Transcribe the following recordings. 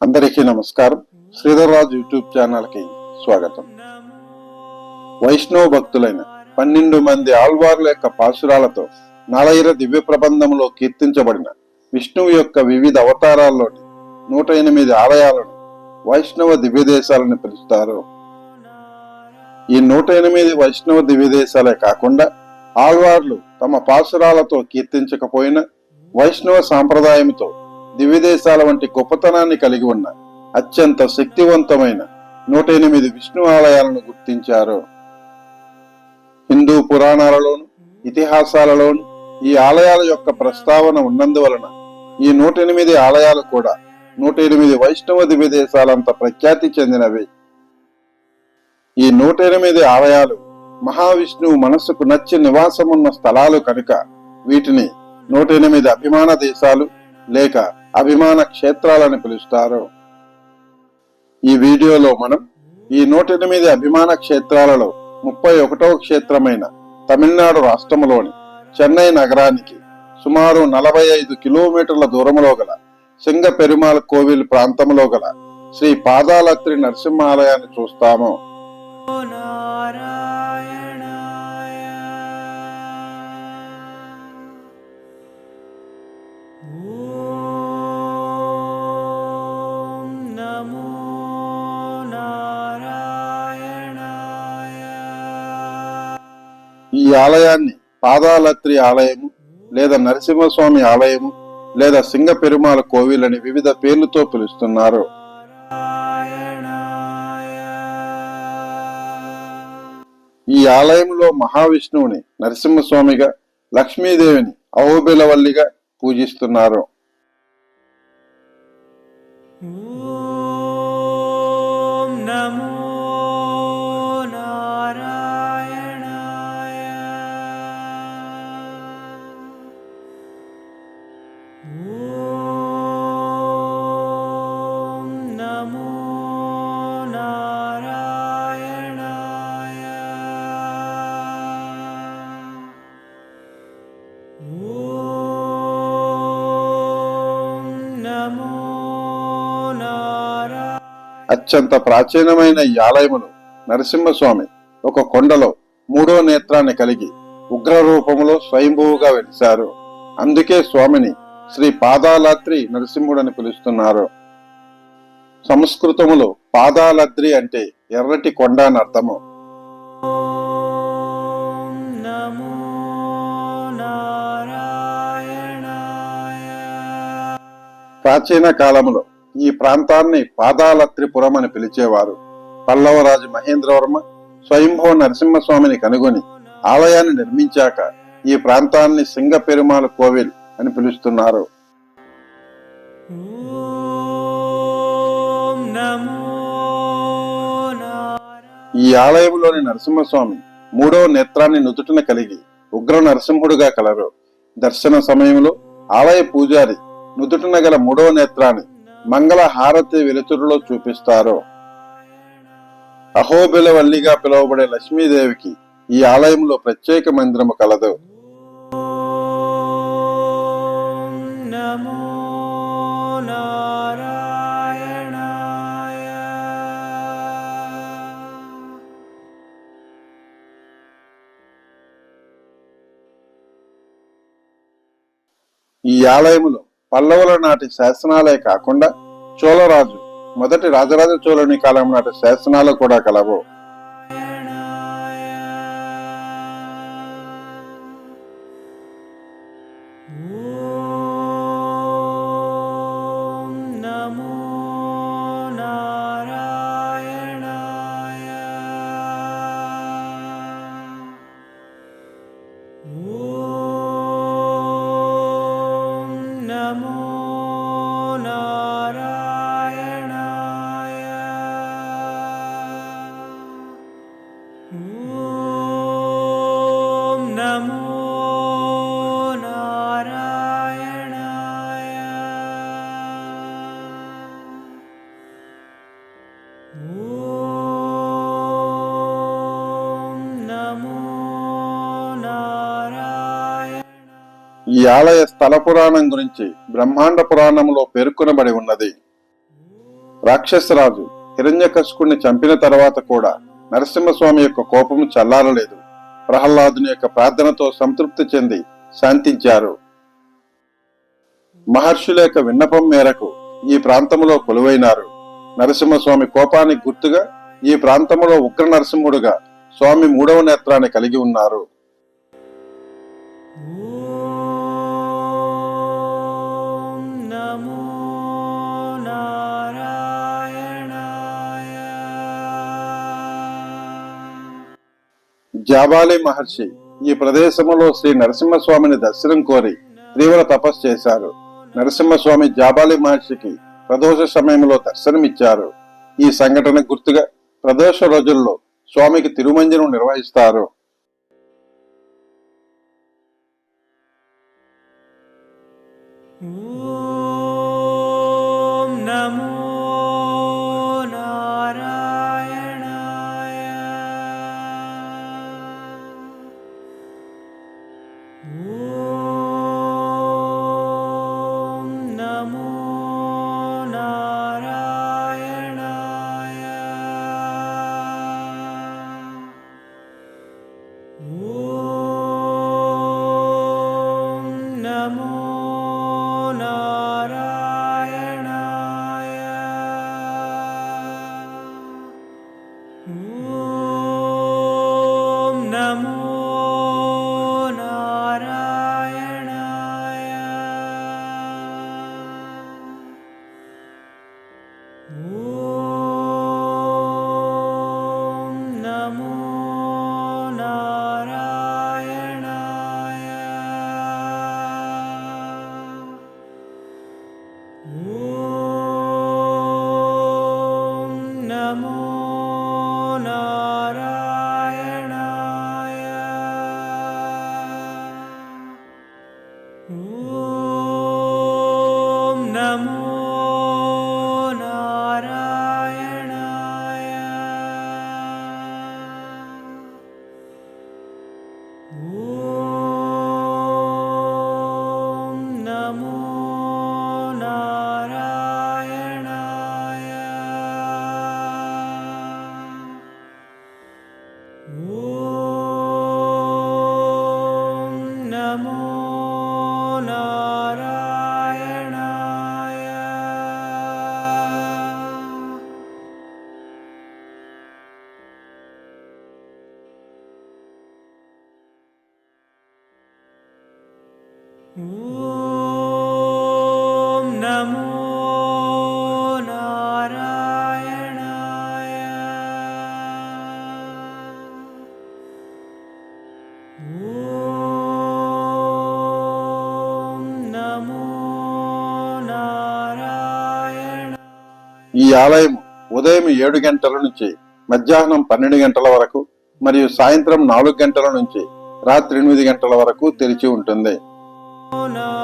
అందరికీ నమస్కారం. శ్రీధర్రాజు యూట్యూబ్ ఛానల్కి స్వాగతం. వైష్ణవ భక్తులైన పన్నెండు మంది ఆళ్వార్ల యొక్క పాశురాలతో నలైర దివ్య ప్రబంధంలో కీర్తించబడిన విష్ణువు యొక్క వివిధ అవతారాల్లోని నూట ఎనిమిది ఆలయాలను వైష్ణవ దివ్య దేశాలని పిలుస్తారు. ఈ నూట ఎనిమిది వైష్ణవ దివ్య దేశాలే కాకుండా ఆళ్వార్లు తమ పాసురాలతో కీర్తించకపోయినా వైష్ణవ సాంప్రదాయంతో దివ్యదేశాల వంటి గొప్పతనాన్ని కలిగి ఉన్న అత్యంత శక్తివంతమైన నూట ఎనిమిది విష్ణు ఆలయాలను గుర్తించారు. హిందూ పురాణాలలోను ఇతిహాసాలలోను ఈ ఆలయాల యొక్క ప్రస్తావన ఉన్నందువలన ఈ నూట ఎనిమిది ఆలయాలు కూడా నూట ఎనిమిది వైష్ణవ దివ్యదేశాలంత ప్రఖ్యాతి చెందినవి. ఈ నూట ఎనిమిది ఆలయాలు మహావిష్ణువు మనస్సుకు నచ్చి నివాసమున్న స్థలాలు కనుక వీటిని నూట ఎనిమిది అభిమాన దేశాలు లేక అభిమాన క్షేత్రాలని పిలుస్తారు ఈ వీడియోలో మనం ఈ నూట ఎనిమిది అభిమాన క్షేత్రాలలో ముప్పై ఒకటవ క్షేత్రమైన తమిళనాడు రాష్ట్రంలోని చెన్నై నగరానికి సుమారు నలభై ఐదు కిలోమీటర్ల దూరంలో గల సింగ పెరుమాళ్ కోవిల్ ప్రాంతంలో గల శ్రీ పాదాలత్రి నరసింహాలయాన్ని చూస్తాము. ఈ ఆలయాన్ని పాదాలత్రి ఆలయము లేదా నరసింహస్వామి ఆలయము లేదా సింగ పెరుమాల కోవిల్ అని వివిధ పేర్లతో పిలుస్తున్నారు. ఈ ఆలయంలో మహావిష్ణువుని నరసింహస్వామిగా లక్ష్మీదేవిని అహోబిలవల్లిగా పూజిస్తున్నారు. అత్యంత ప్రాచీనమైన ఈ ఆలయమును నరసింహస్వామి ఒక కొండలో మూడో నేత్రాన్ని కలిగి ఉగ్ర రూపంలో స్వయంభువుగా వెలిశారు. అందుకే స్వామిని శ్రీ పాదాలాత్రి నరసింహుడని పిలుస్తున్నారు. సంస్కృతములో పాదాలద్రి అంటే ఎర్రటి కొండ అని అర్థము. ప్రాచీన కాలములో ఈ ప్రాంతాన్ని పాదాలత్రిపురం అని పిలిచేవారు. పల్లవరాజు మహేంద్రవర్మ స్వయంభవ నరసింహస్వామిని కనుగొని ఆలయాన్ని నిర్మించాక ఈ ప్రాంతాన్ని సింగ పెరుమాళ్ కోవిల్ అని పిలుస్తున్నారు. ఈ ఆలయంలోని నరసింహస్వామి మూడవ నేత్రాన్ని నుదుటిన కలిగి ఉగ్ర నరసింహుడుగా కలరు. దర్శన సమయంలో ఆలయ పూజారి నుదుటిన గల మూడవ నేత్రాన్ని మంగళ హారతి వెలుతురులో చూపిస్తారు. అహోబిలవల్లిగా పిలువబడే లక్ష్మీదేవికి ఈ ఆలయంలో ప్రత్యేక మందిరము కలదు. ఈ ఆలయములో పల్లవుల నాటి శాసనాలే కాకుండా చోళరాజు మొదటి రాజరాజ చోళుని కాలం నాటి శాసనాలు కూడా కలవు Ooh. ఈ ఆలయ స్థల పురాణం గురించి బ్రహ్మాండ పురాణంలో పేర్కొనబడి ఉన్నది. రాక్షసరాజు హిరణ్యకశిపుణ్ణి చంపిన తర్వాత కూడా నరసింహస్వామి యొక్క కోపం చల్లారలేదు. ప్రహ్లాదుని యొక్క ప్రార్థనతో సంతృప్తి చెంది శాంతించారు. మహర్షుల యొక్క విన్నపం మేరకు ఈ ప్రాంతంలో కొలువైనారు. నరసింహస్వామి కోపానికి గుర్తుగా ఈ ప్రాంతంలో ఉగ్ర నరసింహుడుగా స్వామి మూడవ నేత్రాన్ని కలిగి ఉన్నారు. జాబాలి మహర్షి ఈ ప్రదేశంలో శ్రీ నరసింహస్వామిని దర్శనం కోరి తీవ్ర తపస్సు చేశారు. నరసింహస్వామి జాబాలి మహర్షికి ప్రదోష సమయంలో దర్శనమిచ్చారు ఈ సంఘటన గుర్తుగా ప్రదోష రోజుల్లో స్వామికి తిరుమంజనం నిర్వహిస్తారు Ooh. Ooh. ఈ ఆలయం ఉదయం ఏడు గంటల నుంచి మధ్యాహ్నం పన్నెండు గంటల వరకు మరియు సాయంత్రం నాలుగు గంటల నుంచి రాత్రి ఎనిమిది గంటల వరకు తెరిచి ఉంటుంది. Oh,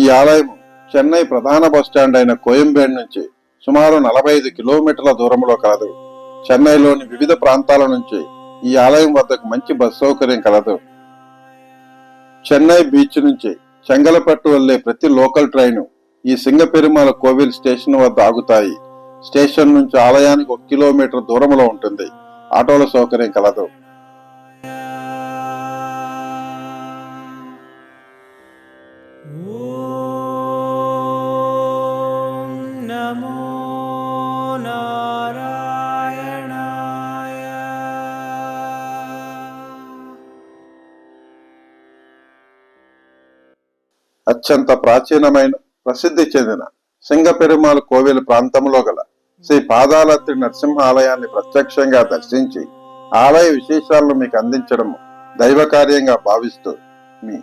ఈ ఆలయం చెన్నై ప్రధాన బస్టాండ్ అయిన కోయంబేడ్ నుంచి సుమారు నలభై ఐదు కిలోమీటర్ల దూరంలో కలదు చెన్నైలోని వివిధ ప్రాంతాల నుంచి ఈ ఆలయం వద్దకు మంచి బస్ సౌకర్యం కలదు. చెన్నై బీచ్ నుంచి చెంగలపట్టు వెళ్ళే ప్రతి లోకల్ ట్రైను ఈ సింగపెరుమాల కోవిల్ స్టేషన్ వద్ద ఆగుతాయి. స్టేషన్ నుంచి ఆలయానికి ఒక కిలోమీటర్ దూరంలో ఉంటుంది. ఆటోల సౌకర్యం కలదు. అత్యంత ప్రాచీనమైన ప్రసిద్ధి చెందిన సింగపెరుమాల్ కోవెల ప్రాంతంలో గల శ్రీ పాదాలత్రి నరసింహ ఆలయాన్ని ప్రత్యక్షంగా దర్శించి ఆలయ విశేషాలను మీకు అందించడం దైవ కార్యంగా భావిస్తూ మీ